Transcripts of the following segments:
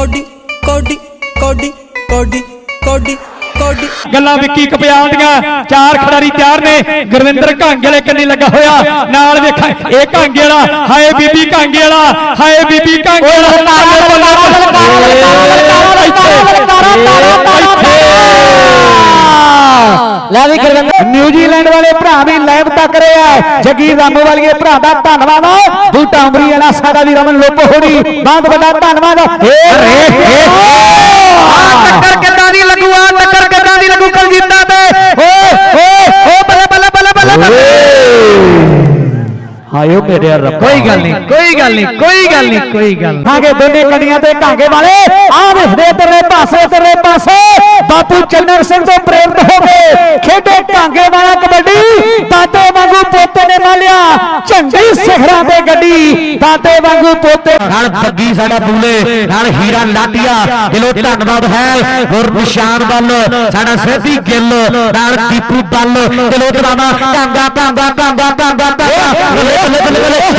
Cody ਕੋਡੀ ਕੋਡੀ ਕੋਡੀ ਕੋਡੀ ਕੋਡੀ ਗੱਲਾਂ ਵਿੱਕੀ ਕਪਿਆਲ ਦੀਆਂ ਚਾਰ ਖਿਡਾਰੀ ਤਿਆਰ ਨੇ ਗੁਰਵਿੰਦਰ ਘਾਂਗੇ ਵਾਲੇ ਕੰਨੀ ਲੱਗਾ ਹੋਇਆ ਨਾਲ ਵੇਖਾਂ ਇਹ ਘਾਂਗੇ ਵਾਲਾ ਹਾਏ ਬੀਬੀ ਘਾਂਗੇ ਵਾਲਾ ਹਾਏ ਬੀਬੀ ਘਾਂਗੇ ਵਾਲਾ ਲੈ ਵੀ ਗੁਰਵਿੰਦਰ ਨਿਊਜ਼ੀਲੈਂਡ ਵਾਲੇ ਭਰਾ ਵੀ ਲਾਈਵ ਤੱਕ ਰਹੇ ਆ ਜਗੀਰ ਰਾਮੋ ਵਾਲੀਏ ਭਰਾ ਦਾ ਧੰਨਵਾਦ ਬੂਟਾ ਉਮਰੀ ਵਾਲਾ ਸਾਡਾ ਵੀ ਰਮਨ ਲੋਪੋ ਹੋਣੀ ਬਹੁਤ ਵੱਡਾ ਧੰਨਵਾਦ ਏ ਰੇ ਟੱਕਰ ਕਿੱਦਾਂ ਦੀ ਲੱਗੂ ਆ ਟੱਕਰ ਕਿੱਦਾਂ ਦੀ ਲੱਗੂ ਕਲਜੀਤਾ ਤੇ ਓ ਓ ਓ ਬੱਲੇ ਬੱਲੇ ਬੱਲੇ ਬੱਲੇ ਬੱਲੇ ਹਾਇਓ ਮੇਰੇ ਰੱਬ ਕੋਈ ਗੱਲ ਨਹੀਂ ਕੋਈ ਗੱਲ ਨਹੀਂ ਕੋਈ ਗੱਲ ਨਹੀਂ ਕੋਈ ਗੱਲ ਹਾਂਗੇ ਦੋਨੇ ਕੜੀਆਂ ਤੇ ਕਾਂਗੇ ਵਾਲੇ ਆ ਵੇਖਦੇ ਤੇਰੇ ਪਾਸੇ ਤੇਰੇ ਪਾਸੇ ਬਾਪੂ ਚੰਨਰ ਸਿੰਘ ਤੋਂ ਪ੍ਰੇਰਿਤ ਹੋ ਕੇ ਖੇਡੇ ਕਾਂਗੇ ਵਾਲਾ ਕਬੱਡੀ ਦਾਤੇ ਵਾਂਗੂ ਪੋਤੇ ਨੇ ਮਾਲਿਆ ਝੰਡੀ ਸਿਖਰਾਂ ਤੇ ਗੱਡੀ ਦਾਤੇ ਵਾਂਗੂ ਪੋਤੇ ਨਾਲ ਬੱਗੀ ਸਾਡਾ ਬੂਲੇ ਨਾਲ ਹੀਰਾ ਲਾਟੀਆ ਦਿਲੋਂ ਧੰਨਵਾਦ ਹੈ ਹੋਰ ਨਿਸ਼ਾਨ ਵੱਲ ਸਾਡਾ ਸੇਧੀ ਗਿੱਲ ਨਾਲ ਦੀਪੂ ਬੱਲ ਦਿਲੋਂ ਧੰਨਵਾਦ ਕਾਂਗਾ ਕਾਂਗਾ ਕਾਂਗਾ ਕਾਂਗਾ ਕਾਂਗਾ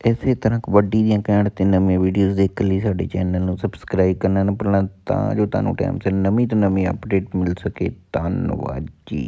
ਇਸੇ ਤਰ੍ਹਾਂ ਕਬੱਡੀ ਦੀਆਂ ਘੈਂਟ ਤੇ ਨਵੀਆਂ ਵੀਡੀਓਜ਼ ਦੇਖਣ ਲਈ ਸਾਡੇ ਚੈਨਲ ਨੂੰ ਸਬਸਕ੍ਰਾਈਬ ਕਰਨਾ ਨਾ ਭੁੱਲਣਾ ਤਾਂ ਜੋ ਤੁਹਾਨੂੰ ਟਾਈਮ ਸਿਰ ਨਵੀਂ ਤੋਂ ਨਵੀਂ ਅਪਡੇਟ ਮਿਲ ਸਕੇ ਧੰਨਵਾਦ ਜੀ